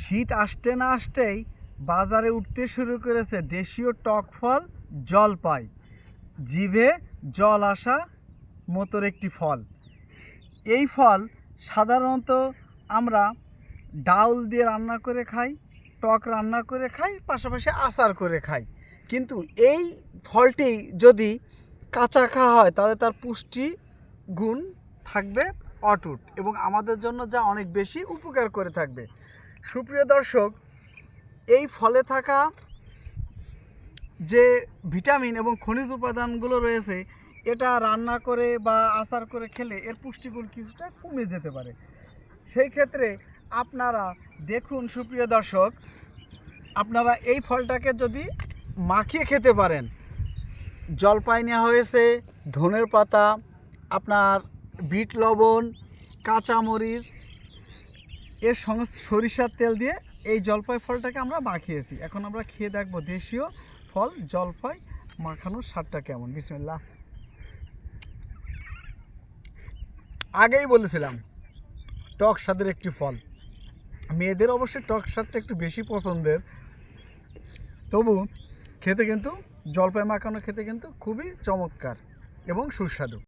শীত আসতে না আসতেই বাজারে উঠতে শুরু করেছে দেশীয় টক ফল, জলপাই। জিভে জল আসা মতোর একটি ফল। এই ফল সাধারণত আমরা ডাউল দিয়ে রান্না করে খাই, টক রান্না করে খাই, পাশাপাশি আচার করে খাই। কিন্তু এই ফলটি যদি কাঁচা খাওয়া হয়, তাহলে তার পুষ্টি গুণ থাকবে অটুট এবং আমাদের জন্য যা অনেক বেশি উপকার করে থাকবে। সুপ্রিয় দর্শক, এই ফলে থাকা যে ভিটামিন এবং খনিজ উপাদানগুলো রয়েছে, এটা রান্না করে বা আচার করে খেলে এর পুষ্টিগুণ কিছুটা কমে যেতে পারে। সেই ক্ষেত্রে আপনারা দেখুন, সুপ্রিয় দর্শক, আপনারা এই ফলটাকে যদি মাখিয়ে খেতে পারেন জলপাই নেওয়া হয়েছে ধনের পাতা আপনার বিট লবণ, কাঁচামরিচ এর সঙ্গে সরিষার তেল দিয়ে এই জলপাই ফলটাকে আমরা মাখিয়েছি। এখন আমরা খেয়ে দেখব দেশীয় ফল, জলপাই মাখানোর স্বাদটা কেমন। বিসমিল্লাহ। আগেই বলেছিলাম, টক স্বাদের একটি ফল। মেয়েদের অবশ্যই টক স্বাদটা একটু বেশি পছন্দের। তবু খেতে কিন্তু, জলপাই মাখানো খেতে কিন্তু খুবই চমৎকার এবং সুস্বাদু।